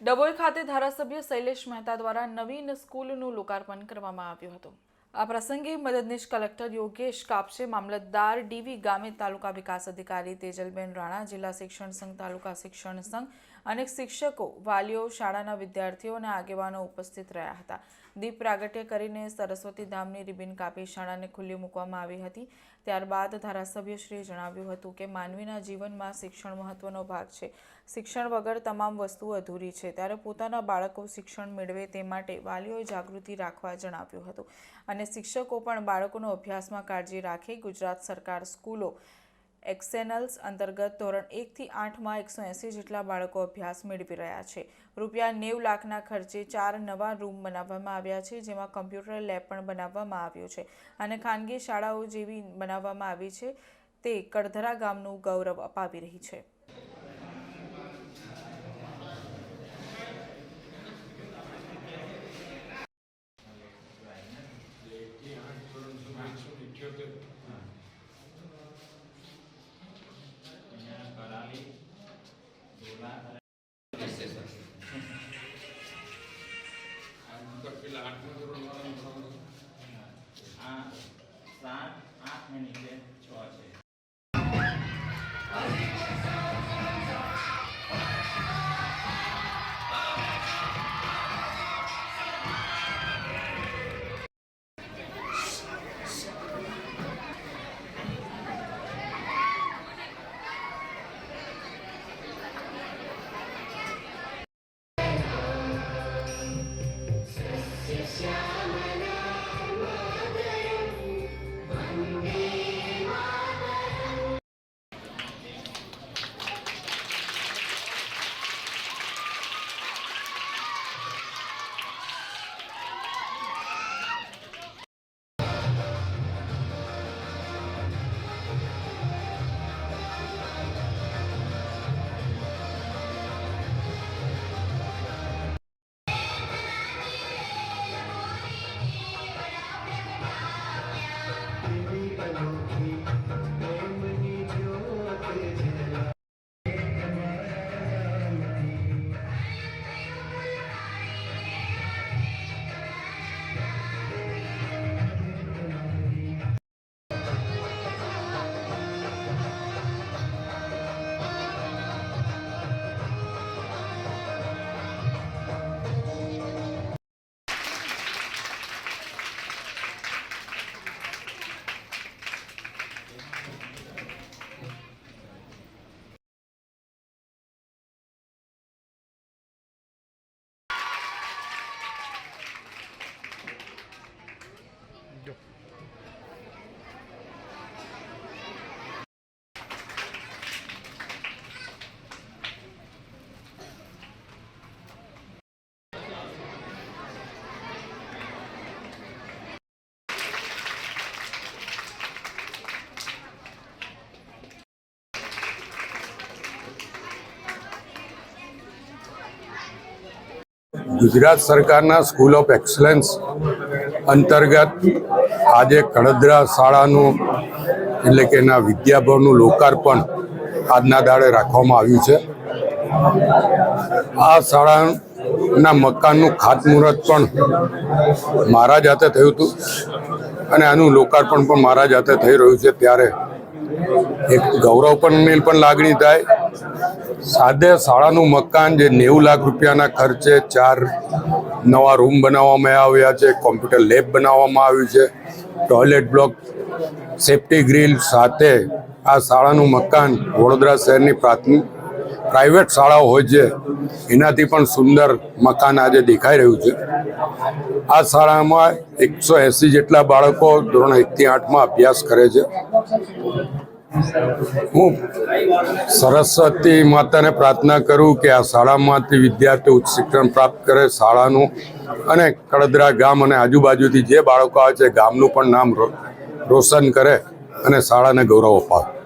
ડભોઈ ખાતે ધારાસભ્ય શૈલેષ મહેતા દ્વારા નવીન સ્કૂલનું લોકાર્પણ કરવામાં આવ્યું હતું. આ પ્રસંગે મદદનીશ કલેક્ટર યોગેશ કાપશે, મામલતદાર ડીવી ગામે તાલુકા વિકાસ અધિકારી તેજલબેન રાણા, જિલ્લા શિક્ષણ સંઘ, તાલુકા શિક્ષણ સંઘ અનેક શિક્ષકો, વાલીઓ, શાળાના વિદ્યાર્થીઓ અને આગેવાનો ઉપસ્થિત રહ્યા હતા. દીપ પ્રાગટ્ય કરીને સરસ્વતી ધામની રિબિન કાપી શાળાને ખુલ્લી મૂકવામાં આવી હતી. ત્યારબાદ ધારાસભ્યશ્રીએ જણાવ્યું હતું કે, માનવીના જીવનમાં શિક્ષણ મહત્વનો ભાગ છે. શિક્ષણ વગર તમામ વસ્તુઓ અધૂરી છે. ત્યારે પોતાના બાળકો શિક્ષણ મેળવે તે માટે વાલીઓએ જાગૃતિ રાખવા જણાવ્યું હતું. અને શિક્ષકો પણ બાળકોનો અભ્યાસમાં કાળજી રાખે. ગુજરાત સરકાર સ્કૂલો એક્સેનલ્સ અંતર્ગત ધોરણ એકથી આઠમાં એકસો એંસી જેટલા બાળકો અભ્યાસ મેળવી રહ્યા છે. રૂપિયા નેવ લાખના ખર્ચે ચાર નવા રૂમ બનાવવામાં આવ્યા છે, જેમાં કમ્પ્યુટર લેબ પણ બનાવવામાં આવ્યો છે અને ખાનગી શાળાઓ જેવી બનાવવામાં આવી છે. તે કડધરા ગામનું ગૌરવ અપાવી રહી છે. ગુજરાત સરકારના સ્કૂલ ઓફ એક્સલન્સ અંતર્ગત આજે કડદરા શાળાનું, એટલે કે એના વિદ્યાભવનનું લોકાર્પણ આજના દાડે રાખવામાં આવ્યું છે. આ શાળાના મકાનનું ખાતમુહૂર્ત પણ મારા જાતે થયું હતું અને આનું લોકાર્પણ પણ મારા જાતે થઈ રહ્યું છે ત્યારે એક ગૌરવ પણ લાગણી થાય. સાદે શાળાનું મકાન જે નેવું લાખ રૂપિયાના ખર્ચે ચાર નવા રૂમ બનાવવામાં આવ્યા છે, કોમ્પ્યુટર લેબ બનાવવામાં આવ્યું છે, ટોયલેટ બ્લોક, સેફ્ટી ગ્રીલ સાથે આ શાળાનું મકાન વડોદરા શહેરની પ્રાથમિક પ્રાઇવેટ શાળાઓ હોય છે, એનાથી પણ સુંદર મકાન આજે દેખાઈ રહ્યું છે. આ શાળામાં એકસો એંસી જેટલા બાળકો ધોરણ એકથી આઠમાં અભ્યાસ કરે છે. હું સરસ્વતી માતાને પ્રાર્થના કરું કે આ શાળામાંથી વિદ્યાર્થીઓ ઉચ્ચ શિક્ષણ પ્રાપ્ત કરે શાળાનું અને કડદરા ગામ અને આજુબાજુથી જે બાળકો આવે છે, ગામનું પણ નામ રોશન કરે અને શાળાને ગૌરવ અપાવે.